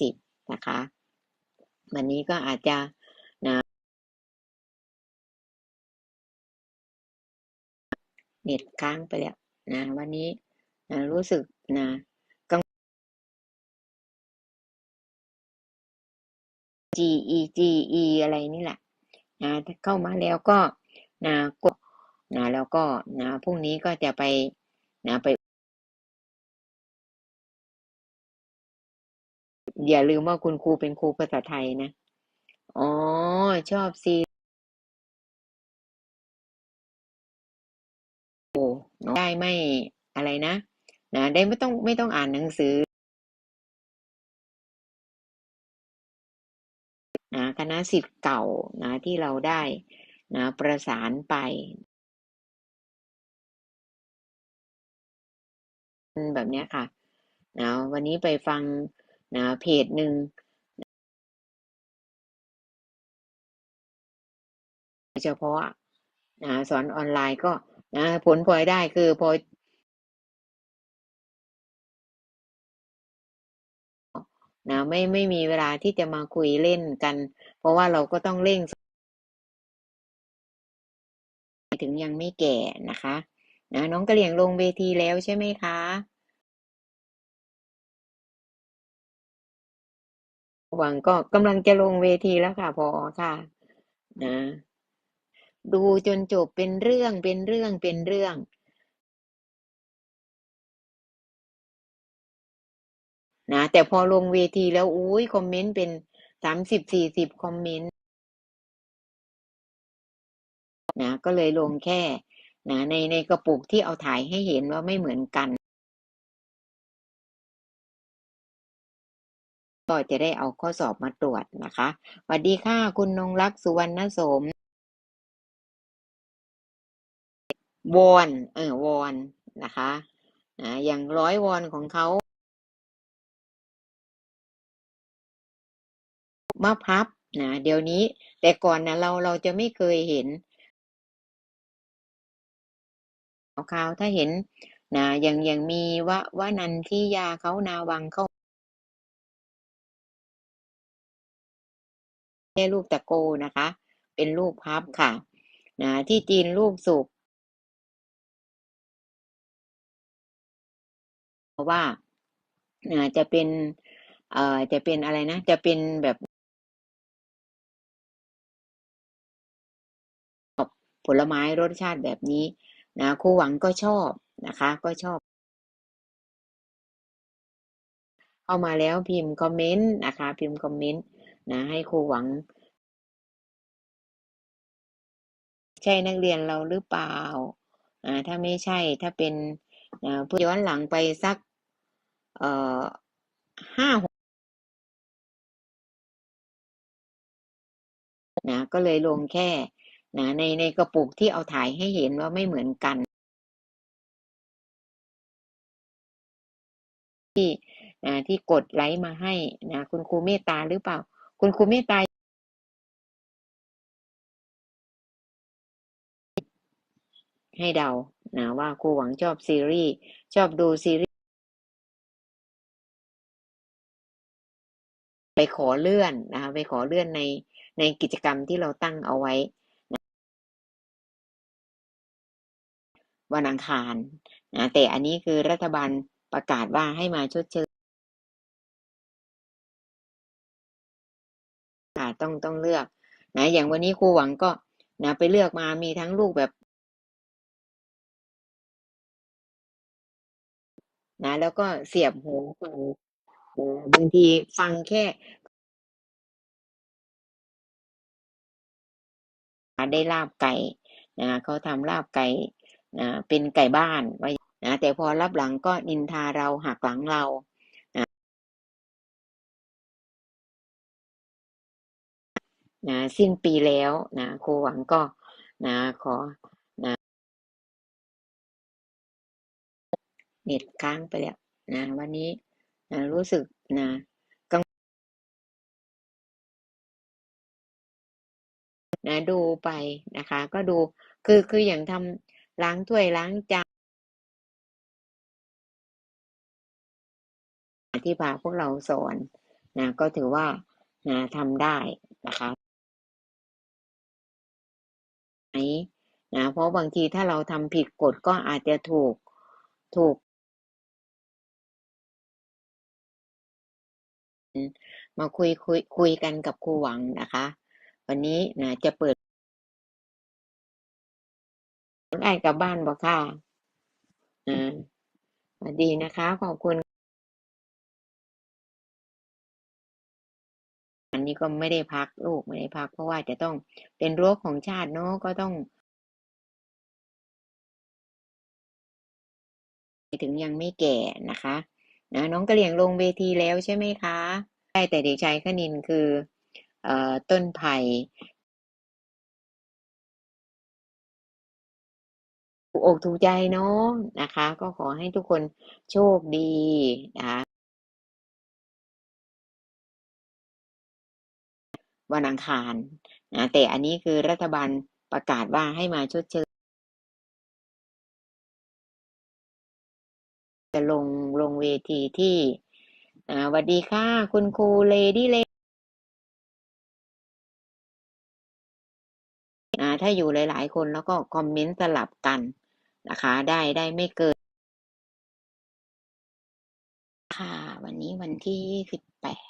สิบนะคะ วันนี้ก็อาจจะนะเน็ตค้างไปแล้วนะวันนี้นะรู้สึกนะกัง G E G E อะไรนี่แหละนะเข้ามาแล้วก็นะกดนะแล้วก็นะพรุ่งนี้ก็จะไปนะไป อย่าลืมว่าคุณครูเป็นครูภาษาไทยนะ อ๋อ ชอบซีได้ไม่อะไรนะ นะ ได้ไม่ต้องไม่ต้องอ่านหนังสือนะคณะสิทธิ์เก่านะที่เราได้นะประสานไป แบบนี้ค่ะนะวันนี้ไปฟัง นะเพจหนึ่งเฉพาะนะสอนออนไลน์ก็นะผลพลอยได้คือพอนะไม่ไม่มีเวลาที่จะมาคุยเล่นกัน เพราะว่าเราก็ต้องเร่ง ถึงยังไม่แก่นะคะนะน้องกระเหลี่ยงลงเวทีแล้วใช่ไหมคะ หวังก็กำลังจะลงเวทีแล้วค่ะพอค่ะ นะ ดูจนจบเป็นเรื่องเป็นเรื่องเป็นเรื่อง นะแต่พอลงเวทีแล้วอุ้ยคอมเมนต์เป็นสามสิบสี่สิบคอมเมนต์นะก็เลยลงแค่นะในในกระปุกที่เอาถ่ายให้เห็นว่าไม่เหมือนกัน ก็จะได้เอาข้อสอบมาตรวจนะคะสวัสดีค่ะคุณนงรักสุวรรณสมวอนเออวอนนะคะนะอย่างร้อยวอนของเขามาพับนะเดี๋ยวนี้ แต่ก่อนนะเราเราจะไม่เคยเห็นคราวถ้าเห็นนะอย่างอย่างมีวะวะนันที่ยาเขานาวังเขา แค่ลูกตะโกนะคะ เป็นลูกพับค่ะนะที่จีนลูกสุกเพราะว่าจะเป็นเอ่อจะเป็นอะไรนะ จะเป็นแบบผลไม้รสชาติแบบนี้นะครูหวังก็ชอบนะคะ ก็ชอบ เข้ามาแล้วพิมพ์คอมเมนต์นะคะ พิมพ์คอมเมนต์ นะให้ครูหวัง ใช่นักเรียนเราหรือเปล่าอ่าถ้าไม่ใช่ถ้าเป็นผู้ย้อนหลังไปสักเอ่อห้าหกนะก็เลยลงแค่นะในในกระปุกที่เอาถ่ายให้เห็นว่าไม่เหมือนกัน ที่นะที่กดไลค์มาให้นะคุณครูเมตตาหรือเปล่า คุณครูเมตตาให้เดานะว่าครูหวังชอบซีรีส์ชอบดูซีรีส์ไปขอเลื่อนนะคะไปขอเลื่อนในในกิจกรรมที่เราตั้งเอาไว้นะวันอังคารนะแต่อันนี้คือรัฐบาลประกาศว่าให้มาชดเชย นะอย่างวันนี้ครูหวังก็นะไปเลือกมามีทั้งลูกแบบนะแล้วก็เสียบหูฟังบางทีฟังแค่ได้ลาบไก่นะเขาทำลาบไก่นะเป็นไก่บ้านไว้นะแต่พอรับหลังก็นินทาเราหักหลังเรา นะสิ้นปีแล้วนะครูหวังก็นะขอนะเน็ตค้างไปแล้วนะวันนี้นะรู้สึกนะกังนะดูไปนะคะ ก็ดูคือคืออย่างทำล้างถ้วยล้างจานที่พาพวกเราสอนนะก็ถือว่านะทำได้นะคะ นะเพราะบางทีถ้าเราทำผิดกฎก็อาจจะถูกถูกมาคุยคุยคุยกันกับครูหวังนะคะ วันนี้นะจะเปิดได้กลับบ้านบอกค่ะอ่าสวัสดีนะคะ ขอบคุณ นี้ก็ไม่ได้พักลูกไม่ได้พัก เพราะว่าจะต้องเป็นรั้วของชาติเนาะก็ต้องถึงยังไม่แก่นะคะนะน้องกระเหลี่ยงลงเวทีแล้วใช่ไหมคะใช่แต่เด็กชายขนินคือเอ่อต้นไผ่ถูกอกถูกใจเนาะนะคะ ก็ขอให้ทุกคนโชคดีนะคะ วันอังคารนะแต่อันนี้คือรัฐบาลประกาศว่าให้มาชดเชยจะลงลงเวทีที่สวัสดีค่ะ คุณครูเลดี้เลอ่าถ้าอยู่หลาย ๆ คนแล้วก็คอมเมนต์สลับกันนะคะ ได้ได้ไม่เกิน ค่ะ วันนี้วันที่สิบแปด